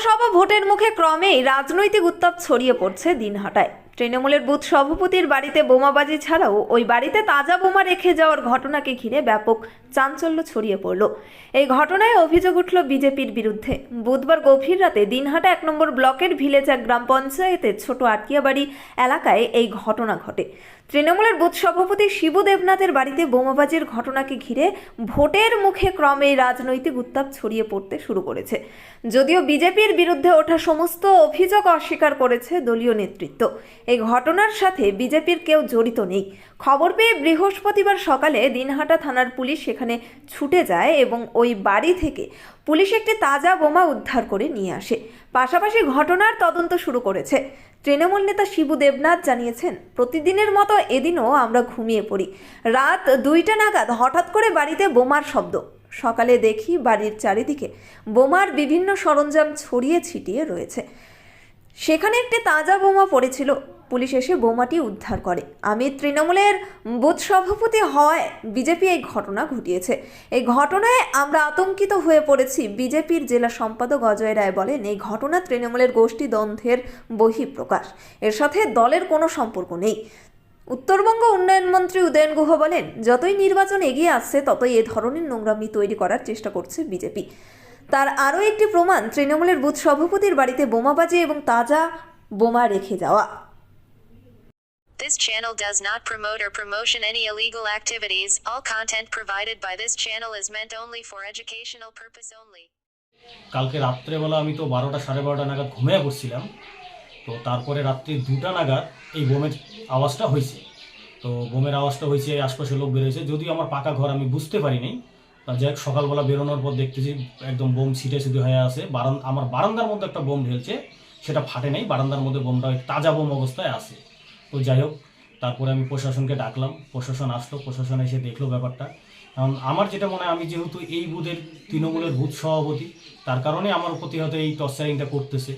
লোকসভা ভোটের মুখে ক্রমেই রাজনৈতিক উত্তাপ ছড়িয়ে পড়ছে দিনহাটায়। তৃণমূলের বুথ সভাপতির বাড়িতে বোমাবাজি ছাড়াও ওই বাড়িতে তাজা বোমা রেখে যাওয়ার ঘটনাকে ঘিরে ব্যাপক চাঞ্চল্য ছড়িয়ে পড়ল। এই ঘটনায় অভিযোগ উঠল বিজেপির বিরুদ্ধে। বুধবার গভীর রাতে দিনহাটা এক নম্বর ব্লকের ভিলেজা গ্রাম পঞ্চায়েতের ছোট আটকিয়াবাড়ি এলাকায় এই ঘটনা ঘটে। তৃণমূলের বুথ সভাপতি শিবু দেবনাথের বাড়িতে বোমাবাজির ঘটনাকে ঘিরে ভোটের মুখে ক্রমেই রাজনৈতিক উত্তাপ ছড়িয়ে পড়তে শুরু করেছে। যদিও বিজেপির বিরুদ্ধে ওঠা সমস্ত অভিযোগ অস্বীকার করেছে দলীয় নেতৃত্ব। এই ঘটনার সাথে বিজেপির কেউ জড়িত নেই। খবর পেয়ে বৃহস্পতিবার সকালে দিনহাটা থানার পুলিশ ছুটে যায় এবং ওই বাড়ি থেকে পুলিশ একটি তাজা বোমা উদ্ধার করে নিয়ে আসে। পাশাপাশি ঘটনার তদন্ত শুরু করেছে। তৃণমূল নেতা শিবু দেবনাথ জানিয়েছেন, প্রতিদিনের মতো এদিনও আমরা ঘুমিয়ে পড়ি। রাত দুইটা নাগাদ হঠাৎ করে বাড়িতে বোমার শব্দ। সকালে দেখি বাড়ির চারিদিকে বোমার বিভিন্ন সরঞ্জাম ছড়িয়ে ছিটিয়ে রয়েছে। সেখানে একটি তাজা বোমা পড়েছিল। পুলিশ এসে বোমাটি উদ্ধার করে। আমি তৃণমূলের বুথ সভাপতি হওয়ায় বিজেপি এই ঘটনা ঘটিয়েছে। এই ঘটনায় আমরা আতঙ্কিত হয়ে পড়েছি, বিজেপির জেলা সম্পাদক অজয় রায় বলেন, এই ঘটনা তৃণমূলের গোষ্ঠী দ্বন্দ্বের বহিঃপ্রকাশ। এর সাথে দলের কোনো সম্পর্ক নেই। উত্তরবঙ্গ উন্নয়ন মন্ত্রী উদয়ন গুহ বলেন, যতই নির্বাচন এগিয়ে আসছে, ততই এ ধরনের নোংরামি তৈরি করার চেষ্টা করছে বিজেপি। তার আরও একটি প্রমাণ, তৃণমূলের বুথ সভাপতির বাড়িতে বোমাবাজি এবং তাজা বোমা রেখে যাওয়া। This channel does not promote or promotion any illegal activities. All content provided by this channel is meant only for educational purpose only. কালকে রাত্রেবেলা আমি তো বারোটা সাড়ে বারোটা নাগাদ ঘুমিয়ে পড়ছিলাম। তো তারপরে রাত্রি দুটা নাগাদ এই বোমের আওয়াজটা হয়েছে। তো বোমের আওয়াজটা হয়েছে আশপাশে লোক বের বেরোয়েছে। যদিও আমার পাকা ঘর আমি বুঝতে পারিনি। যাই সকালবেলা বেরোনোর পর দেখতেছি একদম বোম ছিটে ছিটে হয়ে আছে। বারান, আমার বারান্দার মধ্যে একটা বোম ঢেলছে, সেটা ফাটে নাই। বারান্দার মধ্যে বোমটা তাজা বোম অবস্থায় আছে। তো যাই হোক, তারপরে আমি প্রশাসনকে ডাকলাম, প্রশাসন আসলো, প্রশাসন এসে দেখল ব্যাপারটা। কারণ আমার যেটা মনে হয়, আমি যেহেতু এই বুথের তৃণমূলের বুথ সভাপতি, তার কারণে আমার প্রতি হয়তো এই টর্চারিংটা করতেছে।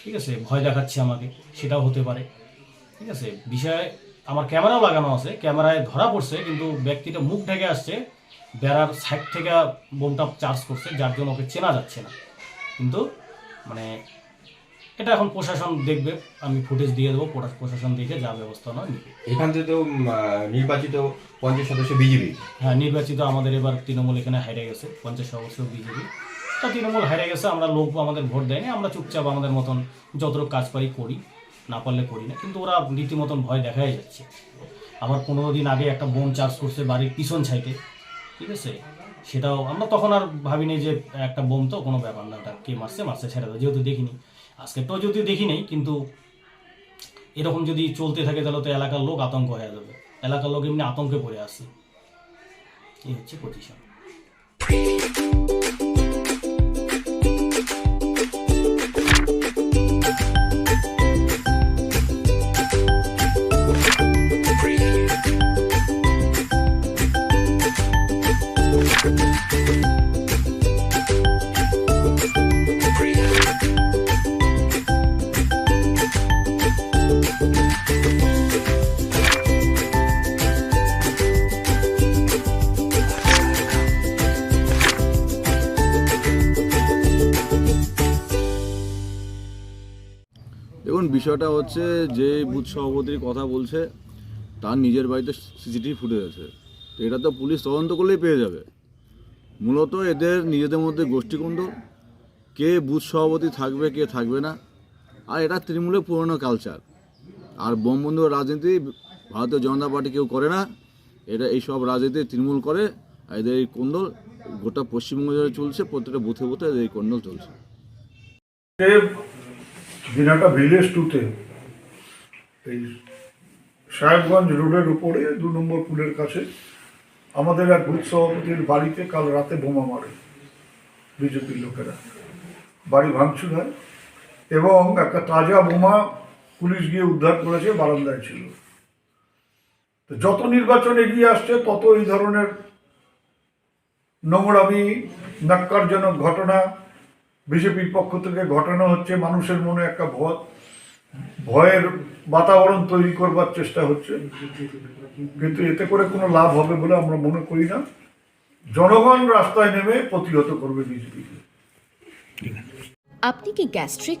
ঠিক আছে, ভয় দেখাচ্ছে আমাকে, সেটাও হতে পারে। ঠিক আছে, বিষয়ে আমার ক্যামেরাও লাগানো আছে, ক্যামেরায় ধরা পড়ছে, কিন্তু ব্যক্তিটা মুখ ঢেকে আসছে, বেড়ার সাইড থেকে বোমটা চার্জ করছে, যার জন্য ওকে চেনা যাচ্ছে না। কিন্তু মানে এটা এখন প্রশাসন দেখবে আমি ফুটেজ দিয়ে দেবো প্রশা- প্রশাসন দেখে যা ব্যবস্থা নয় নিবে। এখান থেকে তো নির্বাচিত পঞ্চাশ সদস্য বিজেপি? হ্যাঁ নির্বাচিত আমাদের এবার তৃণমূল এখানে হারিয়ে গেছে পঞ্চাশ সদস্য বিজেপি। তা তৃণমূল হারিয়ে গেছে আমরা লোক আমাদের ভোট দেয়নি আমরা চুপচাপ আমাদের মতন যতটুকু কাজ পারি করি না পারলে করি না কিন্তু ওরা রীতিমতন ভয় দেখাই যাচ্ছে। আবার পনেরো দিন আগে একটা বোম চার্জ করছে বাড়ির পিছন সাইডে ঠিক আছে? সেটাও আমরা তখন আর ভাবিনি যে একটা বোম তো কোনো ব্যাপার না ওটা কে মারছে মারছে ছেড়ে দেয় যেহেতু দেখিনি। আজকেরটাও যদিও দেখি নেই, কিন্তু এরকম যদি চলতে থাকে তাহলে তো এলাকার লোক আতঙ্ক হয়ে যাবে। এলাকার লোক এমনি আতঙ্কে পড়ে আসে এই হচ্ছে পজিশন দেখুন, বিষয়টা হচ্ছে যে বুথ সভাপতির কথা বলছে, তার নিজের বাড়িতে সিসিটিভি ফুটেজ আছে। তো এটা তো পুলিশ তদন্ত করলেই পেয়ে যাবে। মূলত এদের নিজেদের মধ্যে গোষ্ঠীকুণ্ড, কে বুথ সভাপতি থাকবে, কে থাকবে না, আর এটা তৃণমূলের পুরনো কালচার আর বোম রাজনীতি ভারতীয় জনতা পার্টি কেউ করে না, এটা এইসব রাজনীতি তৃণমূল করে এদের এই কোন্দল গোটা পশ্চিমবঙ্গ চলছে, প্রত্যেকটা বুথে বুথে এদের এই কোন্দল চলছে। দিনাটা ভিলেজ টুতে। এই সাহেবগঞ্জ রোডের উপরে দু নম্বর পুলের কাছে আমাদের এক বুথ সভাপতির বাড়িতে কাল রাতে বোমা মারে বিজেপির লোকেরা। বাড়ি ভাঙচুর হয় এবং একটা তাজা বোমা পুলিশ গিয়ে উদ্ধার করেছে, বারান্দায় ছিল। যত নির্বাচন এগিয়ে আসছে, তত এই ধরনের নোংরামি নাক্কারজনক ঘটনা বিজেপির পক্ষ থেকে ঘটানো হচ্ছে, মানুষের মনে একটা ভয়, ভয়ের বাতাবরণ তৈরি করবার চেষ্টা হচ্ছে। কিন্তু এতে করে কোনো লাভ হবে বলে আমরা মনে করি না। জনগণ রাস্তায় নেমে প্রতিহত করবে বিজেপিকে। আপনি কি gastric